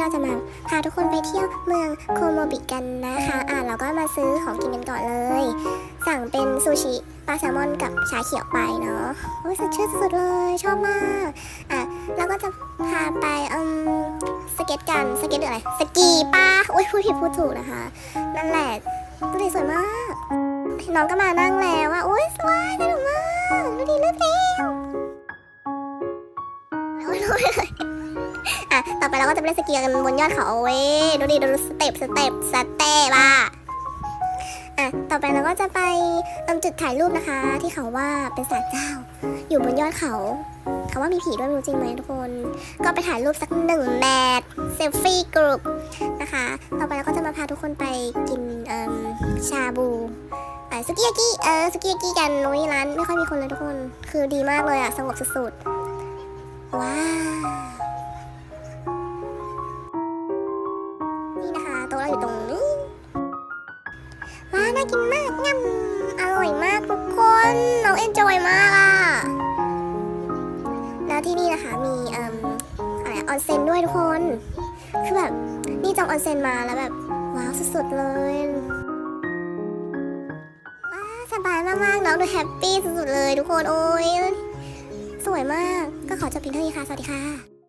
เราจะมาพาทุกคนไปเที่ยวเมืองโคโมบิกันนะคะ อะเราก็มาซื้อของกินกันก่อนเลย สั่งเป็นซูชิปลาแซลมอนกับชาเขียวไปเนาะโอ้ยสดชื่นสุดเลยชอบมากอะเราก็จะพาไปอืมสเก็ตกันสเก็ตหรืออะไรสกีปะโอ้ยพูดผิดพูดถูกนะคะนั่นแหละดูดิสวยมากน้องก็มานั่งแล้วอะโอ้ยสวยสนุกมากดูดิเลือกแล้วโอ้ยโอ้ยโอ้ย ไปเราก็จะไปเล่นสกีกันบนยอดเขาเว้ยดูดิดูสเต็ปสเต็ปสเต็ปอะอะต่อไปเราก็จะไปจุดถ่ายรูปนะคะ ที่เขาว่าเป็นศาลเจ้า อยู่บนยอดเขาเขาว่ามีผีด้วยรู้จริงไหมทุกคน ก็ไปถ่ายรูปสักหนึ่งแมทเซลฟี่กรุ๊ปนะคะ ต่อไปเราก็จะมาพาทุกคนไปกินชาบูไปสุกิยากิเออสุกิยากิกันนุ้ยร้านไม่ค่อยมีคนเลยทุกคน คือดีมากเลยอะสงบสุดๆว้า นะคะ มีเอ่ออะไรออนเซ็นด้วยทุกคน คือแบบนี่จองออนเซ็นมาแล้วแบบว้าวสุดๆเลยว้าสบายมากๆน้องดูแฮปปี้สุดๆเลยทุกคนโอ้ยสวยมากก็ขอจบเพียงเท่านี้ค่ะ สวัสดีค่ะ